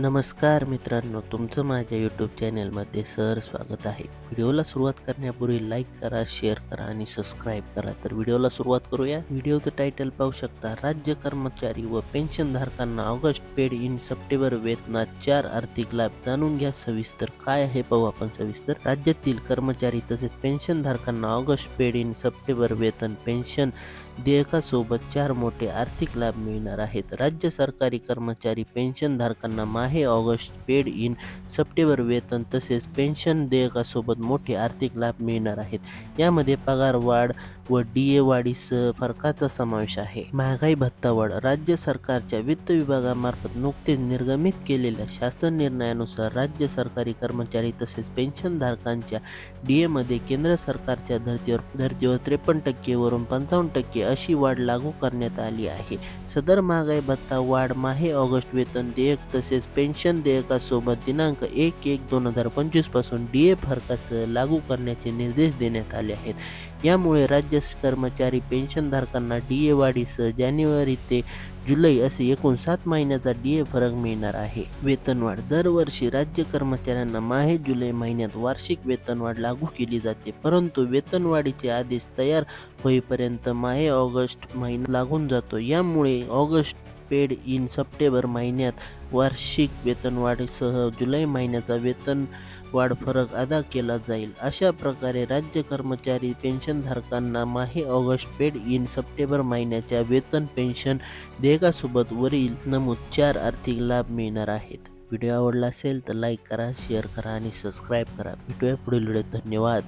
नमस्कार मित्रांनो तुमचं माझ्या यूट्यूब चॅनलमध्ये सर स्वागत आहे. व्हिडिओला सुरुवात करण्यापूर्वी लाईक करा शेअर करा आणि सबस्क्राईब करा. तर व्हिडिओला सुरुवात करूया. व्हिडिओचं टायटल पाहू शकता राज्य कर्मचारी व पेन्शनधारकांना ऑगस्ट पेड इन सप्टेंबर वेतनात चार आर्थिक लाभ जाणून घ्या. सविस्तर काय आहे पाहू आपण सविस्तर. राज्यातील कर्मचारी तसेच पेन्शनधारकांना ऑगस्ट पेड इन सप्टेंबर वेतन पेन्शन देयकासोबत चार मोठे आर्थिक लाभ मिळणार आहेत. राज्य सरकारी कर्मचारी पेन्शनधारकांना आहे. ऑगस्ट पेड इन सप्टेंबर वेतन तसेच पेन्शन देयकासोबत मोठे आर्थिक लाभ मिळणार आहेत. यामध्ये पगार वाढ व डी ए वाढीसह फरकाचा समावेश आहे. महागाई भत्ता वाढ राज्य सरकारच्या वित्त विभागामार्फत नुकतेच निर्गमित केलेल्या शासन निर्णयानुसार राज्य सरकारी कर्मचारी तसेच पेन्शनधारकांच्या डी एमध्ये केंद्र सरकारच्या धर्तीवर धर्तीवर त्रेपन्न टक्केवरून पंचावन्न टक्के अशी वाढ लागू करण्यात आली आहे. सदर महागाई भत्ता वाढ माहे ऑगस्ट वेतन देयक तसेच पेन्शन देयकासोबत दिनांक एक एक दोन हजार पंचवीसपासून डी ए फरकासह लागू करण्याचे निर्देश देण्यात आले आहेत. यामुळे राज्य कर्मचारी पेन्शनधारकांना डी ए वाढीसह जानेवारी ते जुलै असे एकूण सात महिन्याचा डी ए फरक मिळणार आहे. वेतनवाढ दरवर्षी राज्य कर्मचाऱ्यांना माहे जुलै महिन्यात वार्षिक वेतनवाढ लागू केली जाते परंतु वेतनवाढीचे आदेश तयार होईपर्यंत माहे ऑगस्ट महिना लागून जातो. यामुळे ऑगस्ट पेड इन सप्टेंबर महिन्यात वार्षिक वेतनवाढीसह जुलै महिन्याचा वेतन वाढ फरक अदा केला जाईल. अशा प्रकारे राज्य कर्मचारी पेन्शनधारकांना माहे ऑगस्ट पेड इन सप्टेंबर महिन्याच्या वेतन पेन्शन देयकासोबत वरील नमूद चार आर्थिक लाभ मिळणार आहेत. व्हिडिओ आवडला असेल तर लाईक करा शेअर करा आणि सबस्क्राईब करा. भेटूया पुढील व्हिडिओत धन्यवाद.